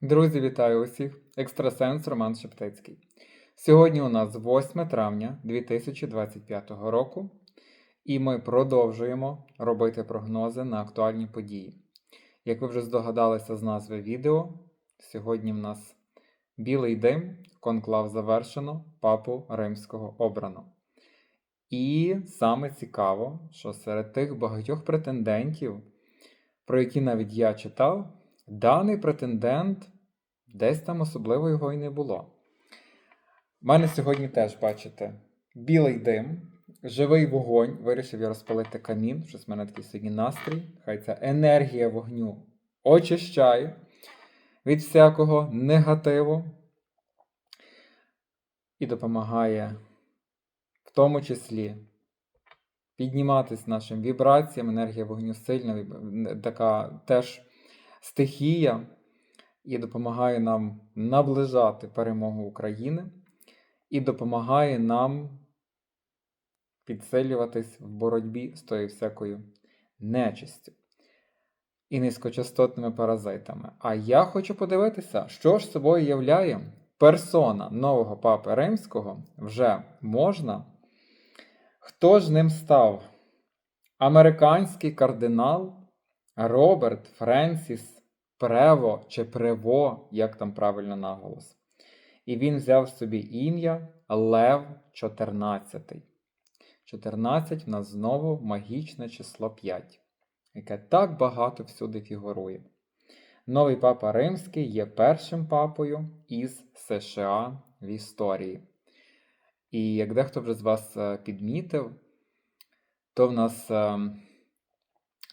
Друзі, вітаю усіх! Екстрасенс Роман Шептицький. Сьогодні у нас 8 травня 2025 року, і ми продовжуємо робити прогнози на актуальні події. Як ви вже здогадалися з назви відео, сьогодні в нас білий дим, конклав завершено, папу римського обрано. І саме цікаво, що серед тих багатьох претендентів, про які навіть я читав, даний претендент десь там особливо його і не було. У мене сьогодні теж, бачите, білий дим, живий вогонь. Вирішив я розпалити камін. Щось в мене такий сьогодні настрій. Хай ця енергія вогню очищає від всякого негативу і допомагає в тому числі підніматись нашим вібраціям. Енергія вогню сильна, така теж стихія, і допомагає нам наближати перемогу України, і допомагає нам підсилюватись в боротьбі з тою всякою нечистю і низькочастотними паразитами. А я хочу подивитися, що ж собою являє персона нового папи римського вже можна. Хто ж ним став? Американський кардинал Роберт Френсіс Прево чи Прево, як там правильно наголос. І він взяв собі ім'я Лев 14. 14 в нас знову магічне число 5, яке так багато всюди фігурує. Новий папа Римський є першим папою із США в історії. І як дехто вже з вас е, підмітив, то в нас е,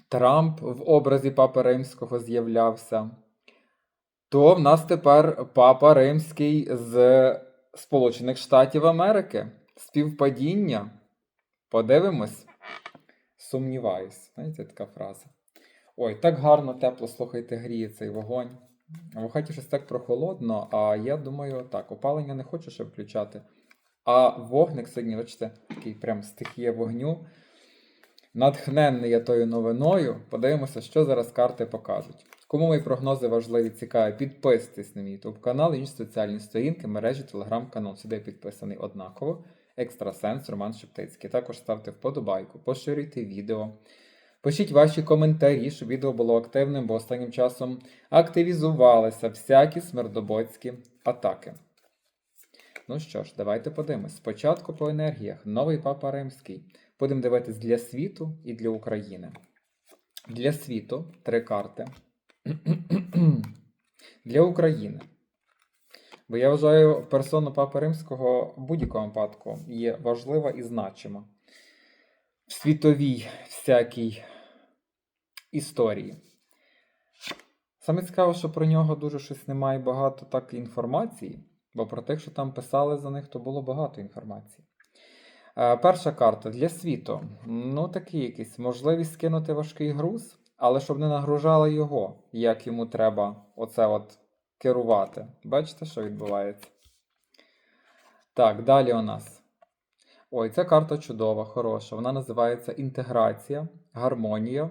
Трамп в образі Папи Римського з'являвся, то в нас тепер Папа Римський з Сполучених Штатів Америки. Співпадіння. Подивимось. Сумніваюсь. Знаєте, така фраза. Ой, так гарно, тепло, слухайте, гріє цей вогонь. В хаті щось так прохолодно, а я думаю, так, опалення не хочу ще включати. А вогник сьогодні, бачите, такий прям стихія вогню. Натхненний я тою новиною. Подивимося, що зараз карти покажуть. Кому мої прогнози важливі, цікаві, підписуйтесь на мій YouTube канал, інші соціальні сторінки, мережі, телеграм-канал. Сюди підписаний однаково. Екстрасенс Роман Шептицький. Також ставте вподобайку, поширюйте відео. Пишіть ваші коментарі, щоб відео було активним, бо останнім часом активізувалися всякі смердобоцькі атаки. Ну що ж, давайте подивимось. Спочатку по енергіях. Новий папа римський. Будемо дивитись для світу і для України. Для світу три карти. Для України. Бо я вважаю, персона Папи Римського в будь-якому випадку є важлива і значима в світовій всякій історії. Саме цікаво, що про нього дуже щось немає багато так інформації, бо про тих, що там писали за них, то було багато інформації. Е, Перша карта для світу. Ну, такий якийсь можливість скинути важкий груз, але щоб не нагружали його, як йому треба оце от керувати. Бачите, що відбувається? Так, далі у нас. Ой, ця карта чудова, хороша. Вона називається інтеграція, гармонія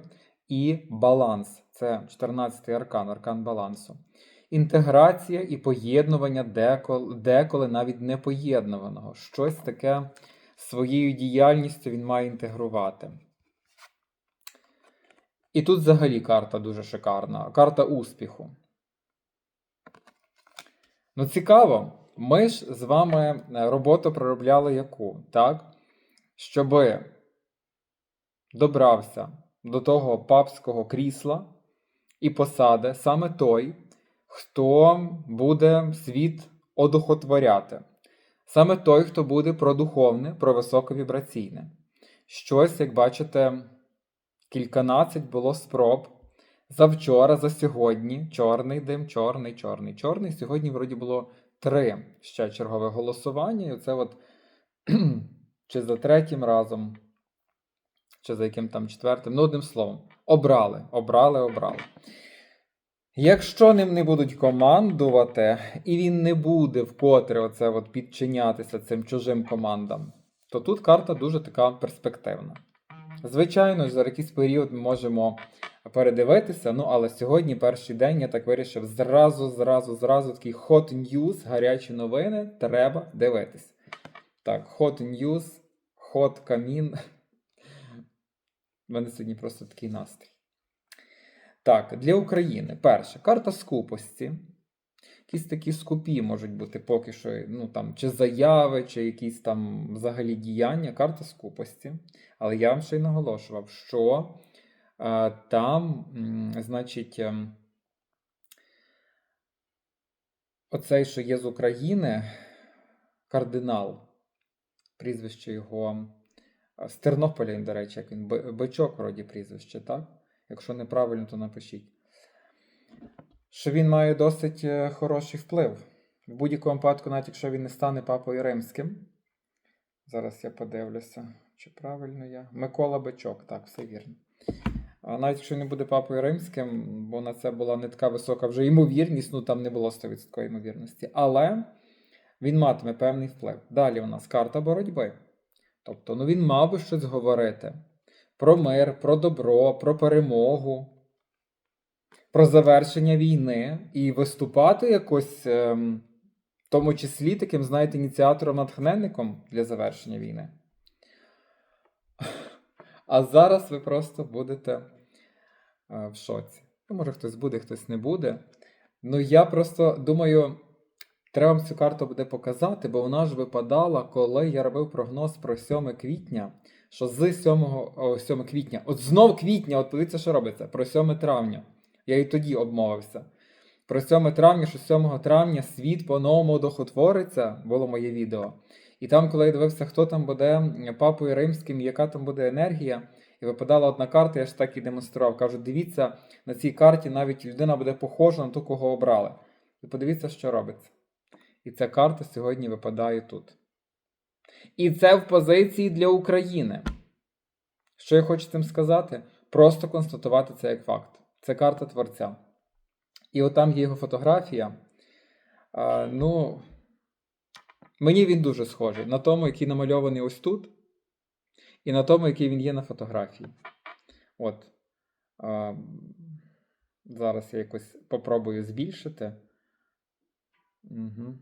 і баланс. Це 14-й аркан, аркан балансу. Інтеграція і поєднування деколи, деколи навіть непоєднуваного. Щось таке своєю діяльністю він має інтегрувати. І тут взагалі карта дуже шикарна. Карта успіху. Ну, цікаво, ми ж з вами е, роботу проробляли яку, так? Щоби добрався до того папського крісла і посади саме той, хто буде світ одухотворяти. Саме той, хто буде про духовне, про високовібраційне. Щось, як бачите, кільканадцять було спроб. Завчора, за сьогодні, чорний дим, чорний, чорний, чорний. Сьогодні, вроді, було три ще чергове голосування. І оце от чи за третім разом, чи за яким там четвертим, ну, одним словом, обрали, обрали, обрали. Якщо ним не будуть командувати, і він не буде вкотре оце от підчинятися цим чужим командам, то тут карта дуже така перспективна. Звичайно, за якийсь період ми можемо передивитися. Ну, але сьогодні перший день я так вирішив зразу, зразу, зразу такий hot news, гарячі новини. Треба дивитись. Так, hot news, hot камін. У мене сьогодні просто такий настрій. Так, для України. Перше, карта скупості. Якісь такі скупі можуть бути поки що, ну там, чи заяви, чи якісь там взагалі діяння, карта скупості. Але я вам ще й наголошував, що е, там, значить, ем, оцей, що є з України, кардинал, прізвище його з Тернополя, до речі, як він, бичок вроді прізвище, так? Якщо неправильно, то напишіть. Що він має досить е, хороший вплив. В будь-якому випадку, навіть якщо він не стане папою римським. Зараз я подивлюся, чи правильно я. Микола Бичок, так, все вірно. А навіть якщо не буде папою римським, бо на це була не така висока вже ймовірність, ну там не було 100% ймовірності. Але він матиме певний вплив. Далі у нас карта боротьби. Тобто, ну він мав би щось говорити про мир, про добро, про перемогу, про завершення війни і виступати якось, ем, в тому числі таким, знаєте, ініціатором натхненником для завершення війни. А зараз ви просто будете е, в шоці. Ну, може, хтось буде, хтось не буде. Ну, я просто думаю, треба вам цю карту буде показати, бо вона ж випадала, коли я робив прогноз про 7 квітня, що з 7, о, 7 квітня, от знов квітня, от подивіться, що робиться, про 7 травня. Я і тоді обмовився. Про 7 травня, що 7 травня світ по-новому дохотвориться, було моє відео. І там, коли я дивився, хто там буде папою римським, яка там буде енергія, і випадала одна карта, я ж так і демонстрував. Кажу, дивіться, на цій карті навіть людина буде похожа на ту, кого обрали. І подивіться, що робиться. І ця карта сьогодні випадає тут. І це в позиції для України. Що я хочу цим сказати? Просто констатувати це як факт. Це карта творця. І отам є його фотографія. А, ну, мені він дуже схожий на тому, який намальований ось тут, і на тому, який він є на фотографії. От. А, зараз я якось попробую збільшити. Угу.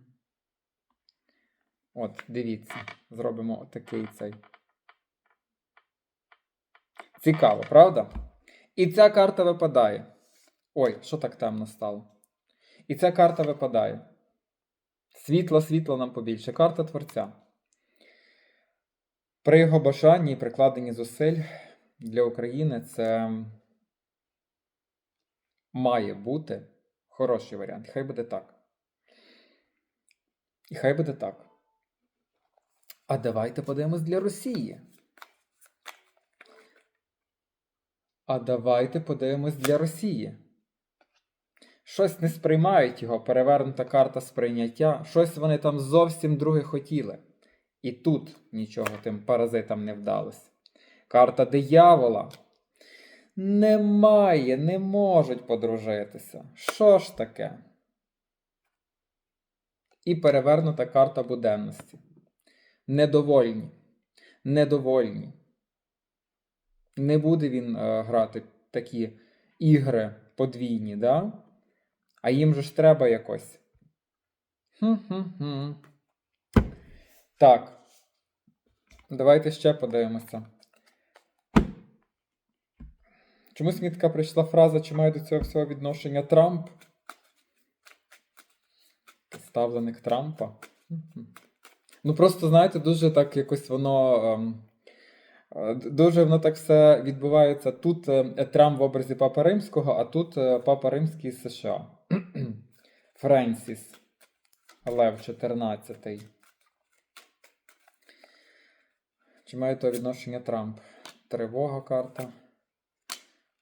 От, дивіться, зробимо такий цей. Цікаво, правда? І ця карта випадає. Ой, що так темно стало? І ця карта випадає. Світло, світло нам побільше. Карта творця. При його бажанні і прикладенні зусиль для України це має бути хороший варіант. Хай буде так. І хай буде так. А давайте подивимось для Росії. А давайте подивимось для Росії. Щось не сприймають його, перевернута карта сприйняття, щось вони там зовсім друге хотіли. І тут нічого тим паразитам не вдалося. Карта диявола. Немає, не можуть подружитися. Що ж таке? І перевернута карта буденності. Недовольні. Недовольні. Не буде він е, грати такі ігри подвійні, да? А їм же ж треба якось. Хм-хм-хм. Так. Давайте ще подивимося. Чомусь мені така прийшла фраза, чи має до цього всього відношення Трамп? Ставленик Трампа. Ну, просто, знаєте, дуже так якось воно. ем, е, Дуже воно так все відбувається. Тут е, Трамп в образі Папи Римського, а тут е, Папа Римський США. Френсіс Лев 14. Чи має то відношення Трамп? Тривога карта.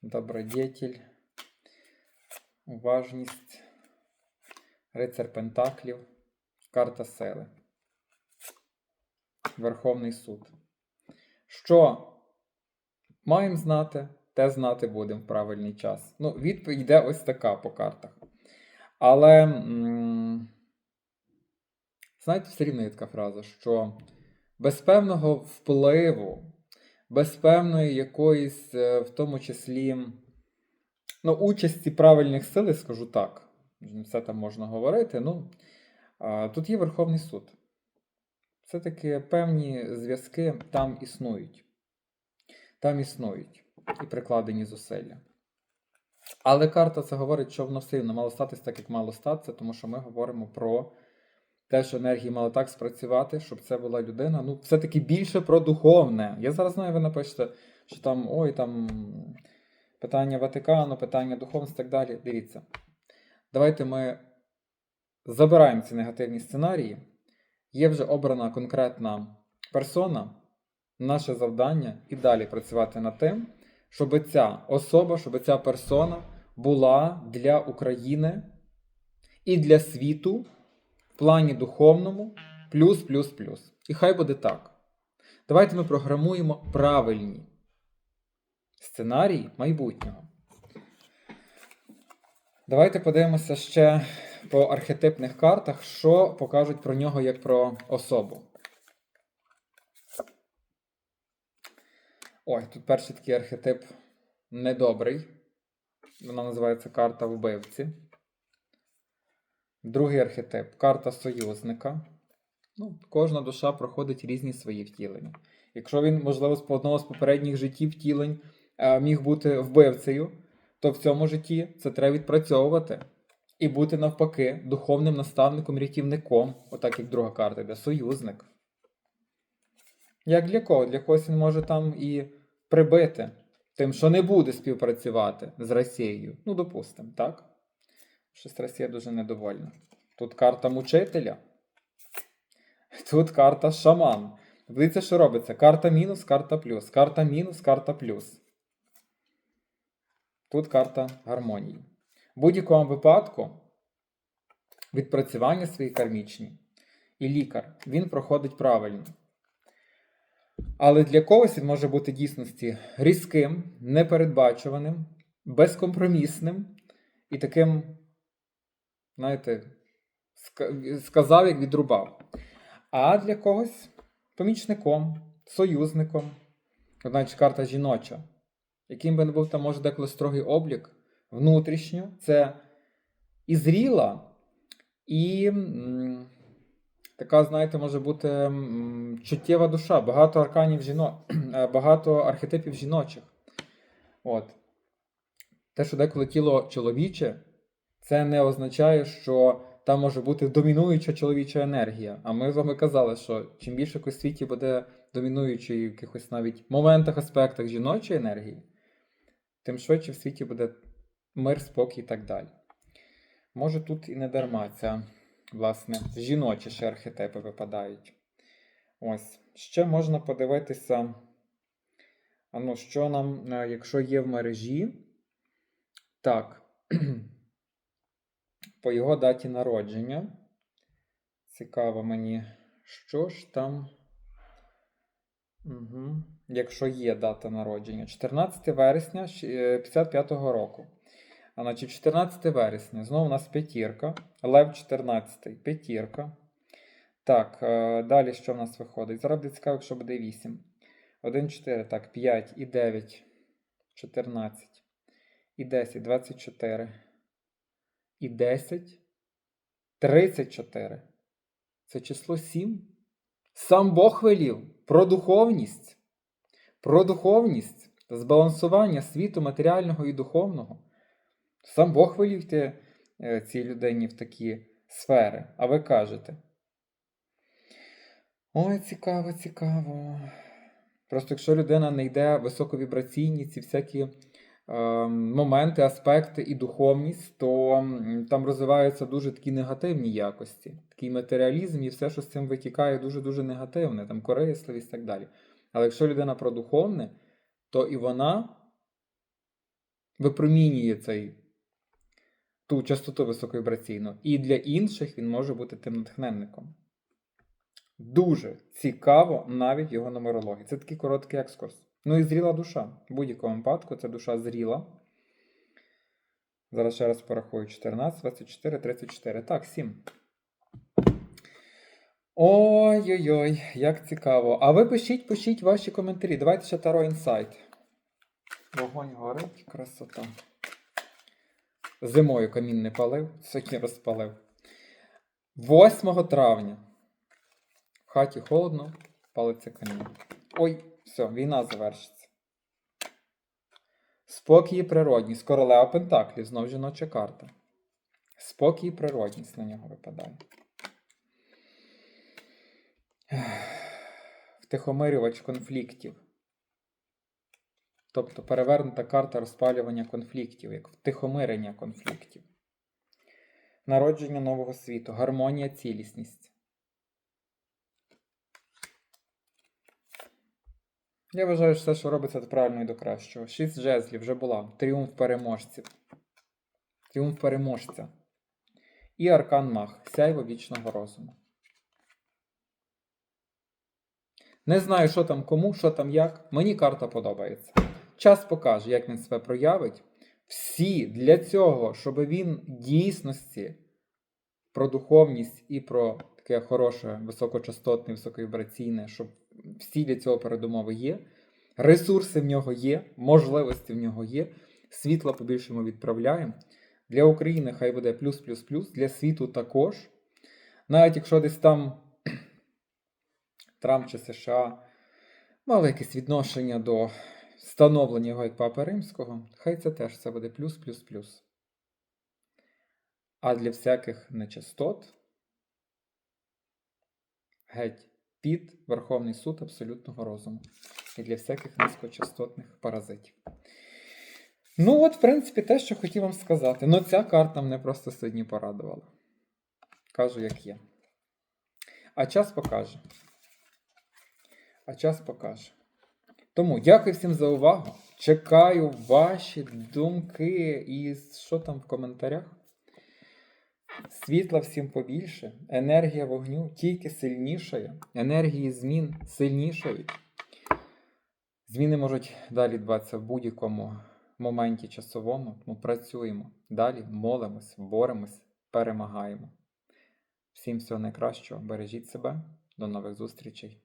Добродетель. Уважність. Рицар Пентаклів. Карта сили. Верховний суд. Що маємо знати, те знати будемо в правильний час. Ну, відповідь йде ось така по картах. Але, знаєте, все рівно є така фраза, що без певного впливу, без певної якоїсь, е, в тому числі, ну, участі правильних сил, скажу так. Все там можна говорити. Ну, тут є Верховний суд. Все-таки певні зв'язки там існують. Там існують і прикладені зусилля. Але карта це говорить, що воно рівно мало статися так, як мало статися, тому що ми говоримо про те, що енергії мали так спрацювати, щоб це була людина. Ну, все-таки більше про духовне. Я зараз знаю, ви напишете, що там ой, там питання Ватикану, питання духовності і так далі. Дивіться. Давайте ми забираємо ці негативні сценарії. Є вже обрана конкретна персона, наше завдання і далі працювати над тим, щоб ця особа, щоб ця персона була для України і для світу в плані духовному плюс, плюс, плюс. І хай буде так. Давайте ми програмуємо правильні сценарії майбутнього. Давайте подивимося ще по архетипних картах, що покажуть про нього як про особу. Ой, тут перший такий архетип недобрий. Вона називається карта вбивці. Другий архетип карта союзника. Ну, кожна душа проходить різні свої втілення. Якщо він, можливо, з одного з попередніх життів втілень е, міг бути вбивцею, то в цьому житті це треба відпрацьовувати і бути навпаки духовним наставником, рятівником, отак як друга карта йде, союзник. Як для кого? Для когось він може там і прибити тим, що не буде співпрацювати з Росією. Ну, допустимо, так? Щось Росія дуже недовольна. Тут карта мучителя. Тут карта шаман. Дивіться, що робиться. Карта мінус, карта плюс. Карта мінус, карта плюс. Тут карта гармонії. Будь-якому випадку відпрацювання свої кармічні. І лікар, він проходить правильно. Але для когось він може бути дійсності різким, непередбачуваним, безкомпромісним і таким, знаєте, сказав, як відрубав. А для когось помічником, союзником, одначе карта жіноча, яким би не був там може деколи строгий облік, внутрішньо, це і зріла, і така, знаєте, може бути чуттєва душа, багато арканів жіно... е, багато архетипів жіночих. От. Те, що деколи тіло чоловіче, це не означає, що там може бути домінуюча чоловіча енергія. А ми з вами казали, що чим більше в світі буде домінуючої в якихось навіть моментах, аспектах жіночої енергії, тим швидше в світі буде мир, спокій і так далі. Може, тут і не дарма ця, власне, жіночі ще архетипи випадають. Ось. Ще можна подивитися, ну, що нам, е, якщо є в мережі. Так. По його даті народження. Цікаво мені, що ж там. Угу. Якщо є дата народження. 14 вересня щ- е, 55-го року. А значить, 14 вересня. Знову у нас п'ятірка. Лев 14, п'ятірка. Так, е, далі що в нас виходить? Зараз буде цікаво, якщо буде 8. 1, 4, так, 5 і 9, 14. І 10, 24. І 10, 34. Це число 7. Сам Бог велів про духовність. Про духовність, збалансування світу матеріального і духовного. Сам Бог велів йти е, цій людині в такі сфери. А ви кажете. Ой, цікаво, цікаво. Просто якщо людина не йде високовібраційні ці всякі е, моменти, аспекти і духовність, то там розвиваються дуже такі негативні якості. Такий матеріалізм і все, що з цим витікає, дуже-дуже негативне, там корисливість і так далі. Але якщо людина про духовне, то і вона випромінює цей, ту частоту високовібраційну. І для інших він може бути тим натхненником. Дуже цікаво навіть його нумерологія. Це такий короткий екскурс. Ну і зріла душа. В будь-якому випадку це душа зріла. Зараз ще раз порахую: 14, 24, 34. Так, 7. Ой-ой-ой, як цікаво. А ви пишіть, пишіть ваші коментарі. Давайте ще Таро інсайт. Вогонь горить, красота. Зимою камін не палив, сьогодні розпалив. 8 травня. В хаті холодно, палиться камін. Ой, все, війна завершиться. Спокій і природність. Королева Пентаклів, знов жіноча карта. Спокій і природність на нього випадає. Втихомирювач конфліктів. Тобто перевернута карта розпалювання конфліктів, як втихомирення конфліктів. Народження нового світу, гармонія, цілісність. Я вважаю, що все, що робиться, це правильно і до кращого. Шість жезлів вже була. Тріумф переможців. Тріумф переможця. І аркан Мах. Сяйво вічного розуму. Не знаю, що там кому, що там як. Мені карта подобається. Час покаже, як він себе проявить. Всі для цього, щоб він дійсності про духовність і про таке хороше, високочастотне, високовібраційне, щоб всі для цього передумови є. Ресурси в нього є, можливості в нього є. Світла побільшому відправляємо. Для України хай буде плюс-плюс-плюс, для світу також. Навіть якщо десь там Трамп чи США мали якесь відношення до становлення його як Папи Римського, хай це теж це буде плюс-плюс-плюс. А для всяких нечистот геть під Верховний суд абсолютного розуму. І для всяких низькочастотних паразитів. Ну, от, в принципі, те, що хотів вам сказати. Ну, ця карта мене просто сьогодні порадувала. Кажу, як є. А час покаже. А час покаже. Тому дякую всім за увагу. Чекаю ваші думки і що там в коментарях. Світла всім побільше, енергія вогню тільки сильнішає, енергії змін сильнішають. Зміни можуть далі відбуватися в будь-якому моменті часовому. Тому працюємо далі, молимось, боремось, перемагаємо. Всім всього найкращого, бережіть себе, до нових зустрічей.